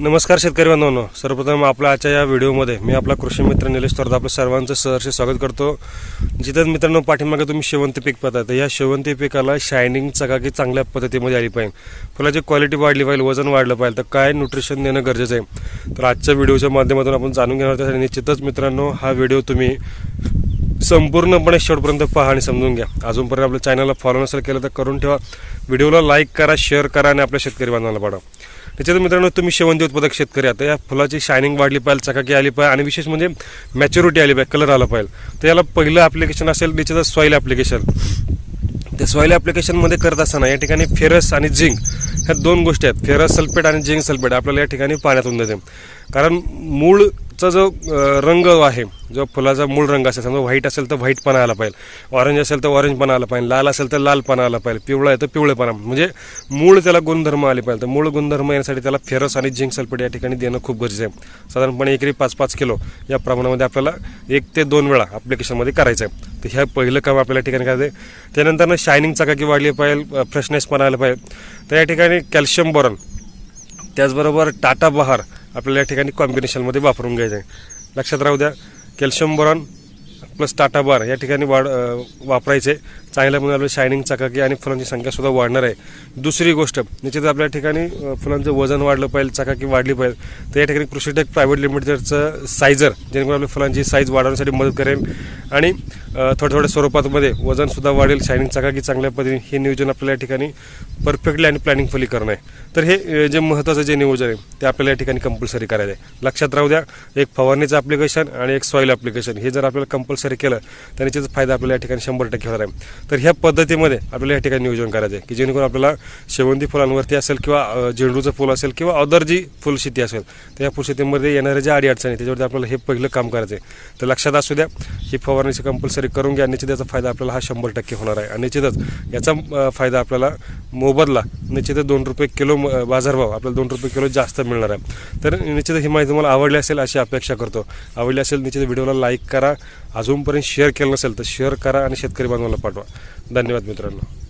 नमस्कार शेतकरी बांधवांनो सर्वप्रथम आपल्या आजच्या या व्हिडिओमध्ये मी आपला कृषी मित्र निलेश थोरात आपलं सर्वांचं सहर्ष स्वागत करतो. जिथं मित्रांनो पाठीमागे तुम्ही शेवंती पीक पाहता तर या शेवंती पिकाला शायनिंग चकाकी चांगल्या पद्धतीमध्ये आली पाहिजे. फुलाची क्वालिटी वाढली पाहिजे वजन वाढलं पाहिजे तर काय न्यूट्रिशन देणं गरजेचं आहे? तर आजच्या व्हिडिओच्या माध्यमातून आपण जाणून घेणार त्यासाठी निश्चितच मित्रांनो हा व्हिडिओ तुम्ही संपूर्णपणे शेवटपर्यंत पहा आणि समजून घ्या. अजूनपर्यंत आपल्या चॅनलला फॉलो नसेल केलं तर करून ठेवा. व्हिडिओला लाईक करा शेअर करा आणि आपल्या शेतकरी बांधवाला पाठवा. त्याच्यात मित्रांनो तुम्ही शेवंती उत्पादक शेतकरी आता या फुलाची शायनिंग वाढली पाहिजे चकाकी आली पाहिजे आणि विशेष म्हणजे मॅच्युरिटी आली पाहिजे कलर आला पाहिजे. तर याला पहिलं ॲप्लिकेशन असेल त्याच्यात सॉईल ॲप्लिकेशन ते सॉईल ॲप्लिकेशनमध्ये करत असताना या ठिकाणी फेरस आणि झिंक ह्या दोन गोष्टी आहेत. फेरस सल्फेट आणि झिंक सल्फेट आपल्याला या ठिकाणी पाण्यातून देते. कारण मूळचा जो रंग आहे जो फुलाचा मूळ रंग असेल समजा व्हाईट असेल तर व्हाईटपणा आला पाहिजे ऑरेंज असेल तर ऑरेंजपणा आला पाहिजे लाल असेल तर लालपणा आला पाहिजे पिवळा आहे तर पिवळेपणा. म्हणजे मूळ त्याला गुणधर्म आले पाहिजे. तर मूळ गुणधर्म येण्यासाठी त्याला फेरस आणि झिंक सल्फेट या ठिकाणी देणं खूप गरजेचं आहे. साधारणपणे एकरी पाच पाच किलो या प्रमाणामध्ये आपल्याला एक ते दोन वेळा ॲप्लिकेशनमध्ये करायचं आहे. तर ह्या पहिलं काम आपल्या ठिकाणी करायचं आहे. त्यानंतर शायनिंग चकाकी वाढली पाहिजे फ्रेशनेसपणा आलं पाहिजे. तर या ठिकाणी कॅल्शियम बोरॉन त्याचबरोबर टाटा बहार आपल्याला या ठिकाणी कॉम्बिनेशनमध्ये वापरून घ्यायचं आहे लक्षात राहू द्या calcium boron plus Tata Bahar या ठिकाणी वाढ वापरायचे. चांगल्या प्रमाणे आपल्या शायनिंग चकाकी आणि फुलांची संख्यासुद्धा वाढणार आहे. दुसरी गोष्ट निश्चित आपल्या ठिकाणी फुलांचं वजन वाढलं पाहिजे चकाकी वाढली पाहिजे तर या ठिकाणी कृषीटेक प्रायव्हेट लिमिटेडचं सायझर जेणेकरून आपल्या फुलांची साईज वाढवण्यासाठी मदत करेल. आणि थोड्या थोड्या स्वरूपातमध्ये वजनसुद्धा वाढेल. शायनिंग चकाकी चांगल्या पद्धतीने हे नियोजन आपल्याला या ठिकाणी परफेक्टली आणि प्लॅनिंगफुली करणं आहे. तर हे जे महत्त्वाचं जे नियोजन आहे ते आपल्याला या ठिकाणी कंपल्सरी करायचं आहे. लक्षात राहू द्या एक फवारणीचं ॲप्लिकेशन आणि एक सॉईल ॲप्लिकेशन हे जर आपल्याला कंपल्सरी केलं तर निश्चितच फायदा आपल्याला या ठिकाणी शंभर टक्के होणार आहे. तर ह्या पद्धतीमध्ये आपल्याला या ठिकाणी नियोजन करायचं आहे की जेणेकरून आपल्याला शेवंती फुलांवरती असेल किंवा झेंडूचं फुल असेल किंवा अदर जी फुलशेती असेल तर या फुलशेतीमध्ये येणाऱ्या ज्या अडी अडचणी त्याच्यावरती आपल्याला हे पहिलं काम करायचं आहे. तर लक्षात असू द्या ही फवारणीची कंपल्सरी करून घ्या निश्चित याचा फायदा आपल्याला हा शंभर टक्के होणार आहे. आणि निश्चितच याचा फायदा आपल्याला मोबदला निश्चितच दोन रुपये किलो बाजारभाव आपल्याला दोन रुपये किलो जास्त मिळणार आहे. तर निश्चितच ही माहिती तुम्हाला आवडली असेल अशी अपेक्षा करतो. आवडली असेल निश्चित व्हिडिओला लाईक करा अजूनपर्यंत शेअर केलं नसेल तर शेअर करा आणि शेतकरी बांधवांना पाठवा. धन्यवाद मित्रांनो.